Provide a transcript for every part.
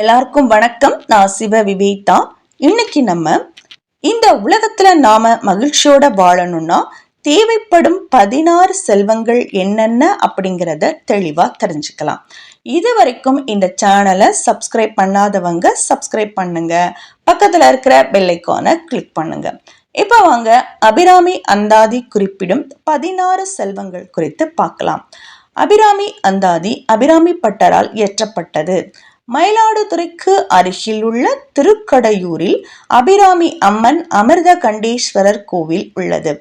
எல்லாருக்கும் வணக்கம். நான் சிவ விவேதா. இன்னைக்கு நம்ம இந்த உலகத்துல நாம மகிழ்ச்சியோட வாழணும்னா தேவைப்படும் பதினாறு செல்வங்கள் என்னென்ன அப்படிங்கிறத தெளிவா தெரிஞ்சுக்கலாம். இது வரைக்கும் இந்த சேனலை சப்ஸ்கிரைப் பண்ணாதவங்க சப்ஸ்கிரைப் பண்ணுங்க. பக்கத்துல இருக்கிற பெல்லைக்கானை கிளிக் பண்ணுங்க. இப்போ வாங்க அபிராமி அந்தாதி குறிப்பிடும் பதினாறு செல்வங்கள் குறித்து பார்க்கலாம். அபிராமி அந்தாதி அபிராமி பட்டரால் இயற்றப்பட்டது. மயிலாடுதுறைக்கு அருகில் உள்ள திருக்கடையூரில் அபிராமி அம்மன் அமிர்த கண்டேஸ்வரர் கோவில் உள்ளது.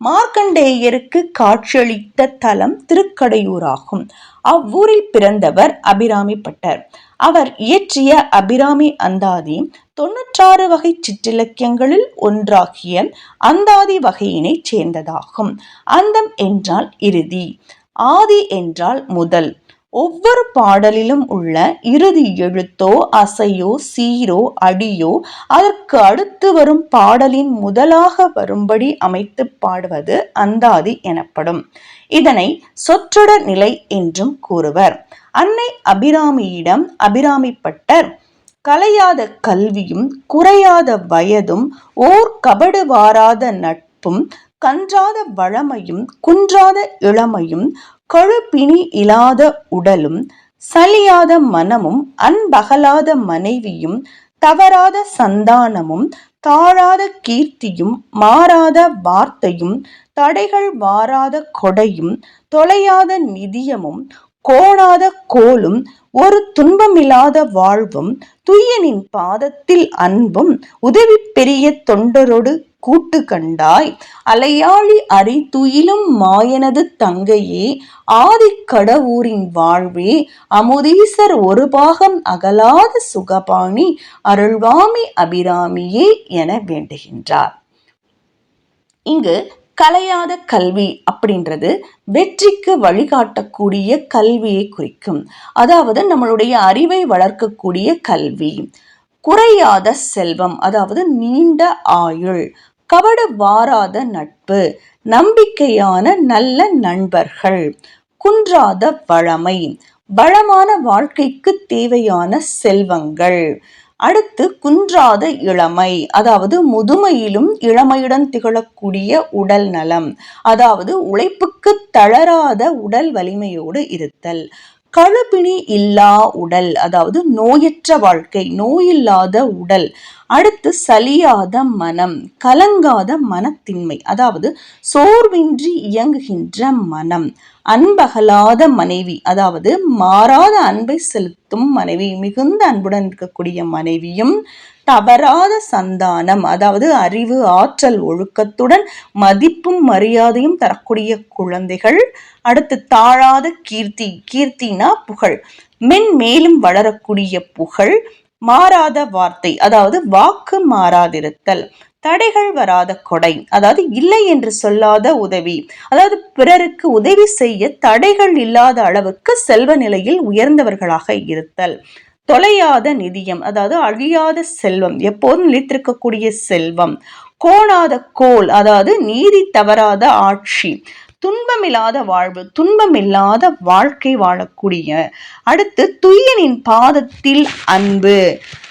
மார்க்கண்டேயருக்கு காட்சியளித்த தலம் திருக்கடையூராகும். அவ்வூரில் பிறந்தவர் அபிராமி பட்டர். அவர் இயற்றிய அபிராமி அந்தாதி தொன்னூற்றாறு வகை சிற்றிலக்கியங்களில் ஒன்றாகிய அந்தாதி வகையினைச் சேர்ந்ததாகும். அந்தம் என்றால் இறுதி ஆதி என்றால் முதல். ஒவ்வொரு பாடலிலும் உள்ள இறுதி எழுத்தோ அசையோ சீரோ அடியோ அதற்கு அடுத்து வரும் பாடலின் முதலாக வரும்படி அமைத்து பாடுவது அந்தாதி எனப்படும். இதனை சொற்றொடர் நிலை என்றும் கூறுவர். அன்னை அபிராமியிடம் அபிராமிப்பட்டர் கலையாத கல்வியும் குறையாத வயதும் ஓர் கபடு வாராத நட்பும் கன்றாத வளமையும் குன்றாத இளமையும் கழுப்பிணி இல்லாத உடலும் சலியாத மனமும் அன்பகலாத மனைவியும் தவறாத சந்தானமும் தாழாத கீர்த்தியும் மாறாத வார்த்தையும் தடைகள் வாராத கொடையும் தொலையாத நிதியமும் கோணாத கோலும் ஒரு துன்பமில்லாத வாழ்வும் துய்யனின் பாதத்தில் அன்பும் உதவி பெரிய தொண்டரோடு கூட்டு கண்டாய் அலையாளி அரி துயிலும் மாயனது தங்கையே ஆதிக்கடவூரின் வாழ்வே அமுதீசர் ஒரு பாகம் அகலாத சுகபாணி அருள்வாமி அபிராமியே என வேண்டுகின்றார். இங்கு கலையாத கல்வி அப்படின்றது வெற்றிக்கு வழிகாட்டக்கூடிய கல்வியை குறிக்கும். அதாவது நம்மளுடைய அறிவை வளர்க்கக்கூடிய கல்வி. குறையாத செல்வம் அதாவது நீண்ட ஆயுள் கபடு வாராத நட்பு நம்பிக்கையான நல்ல நண்பர்கள் குன்றாத வளமை வளமான வாழ்க்கைக்கு தேவையான செல்வங்கள். அடுத்து குன்றாத இளமை அதாவது முதுமையிலும் இளமையுடன் திகழக்கூடிய உடல் நலம் அதாவது உழைப்புக்கு தளராத உடல் வலிமையோடு இருத்தல். கழுப்பிணி இல்லா உடல் அதாவது நோயற்ற வாழ்க்கை நோயில்லாத உடல் அடுத்து சலியாத மனம் கலங்காத மனத்தின்மை அதாவது சோர்வின்றி இயங்குகின்ற மனம் அன்பகலாத மனைவி அதாவது மாறாத அன்பை செலுத்தும் மனைவி மிகுந்த அன்புடன் இருக்கக்கூடிய மனைவியும் தவறாத சந்தானம் அதாவது அறிவு ஆற்றல் ஒழுக்கத்துடன் மதிப்பும் மரியாதையும் தரக்கூடிய குழந்தைகள் அடுத்து தாழாத கீர்த்தி கீர்த்தினா புகழ் மென் மேலும் வளரக்கூடிய புகழ் மாறாத வார்த்தை அதாவது வாக்கு மாறாதிருத்தல் தடைகள் வராத கொடை அதாவது இல்லை என்று சொல்லாத உதவி அதாவது பிறருக்கு உதவி செய்ய தடைகள் இல்லாத அளவுக்கு செல்வ நிலையில் உயர்ந்தவர்களாக இருத்தல் தொலையாத நிதியம் அதாவது அழியாத செல்வம் எப்போதும் நிலைத்திருக்கக்கூடிய செல்வம் கோணாத கோல் அதாவது நீதி தவறாத ஆட்சி துன்பமில்லாத வாழ்வு துன்பமில்லாத வாழ்க்கை வாழக்கூடிய அடுத்து துய்யனின் பாதத்தில் அன்பு.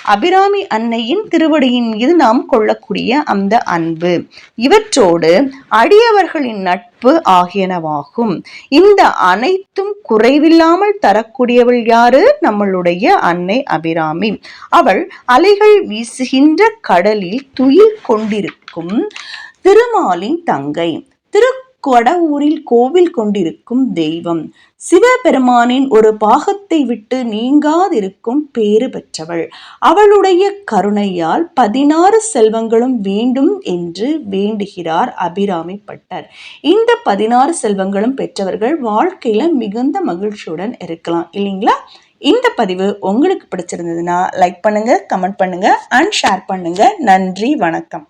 அபிராமி அன்னையின் திருவடியின் மீது நாம் கொள்ளக்கூடிய அந்த அன்பு. இவற்றோடு அடியவர்களின் நட்பு ஆகியனவாகும். இந்த அனைத்தும் குறைவில்லாமல் தரக்கூடியவள் யாரு? நம்மளுடைய அன்னை அபிராமி. அவள் அலைகள் வீசுகின்ற கடலில் துயில் கொண்டிருக்கும் திருமாலின் தங்கை. திரு கொடவூரில் கோவில் கொண்டிருக்கும் தெய்வம். சிவபெருமானின் ஒரு பாகத்தை விட்டு நீங்காதிருக்கும் பேறு பெற்றவள். அவளுடைய கருணையால் பதினாறு செல்வங்களும் வேண்டும் என்று வேண்டுகிறார் அபிராமி பட்டர். இந்த பதினாறு செல்வங்களும் பெற்றவர்கள் வாழ்க்கையில மிகுந்த மகிழ்ச்சியுடன் இருக்கலாம். இல்லைங்களா? இந்த பதிவு உங்களுக்கு பிடிச்சிருந்ததுன்னா லைக் பண்ணுங்க கமெண்ட் பண்ணுங்க அண்ட் ஷேர் பண்ணுங்க. நன்றி வணக்கம்.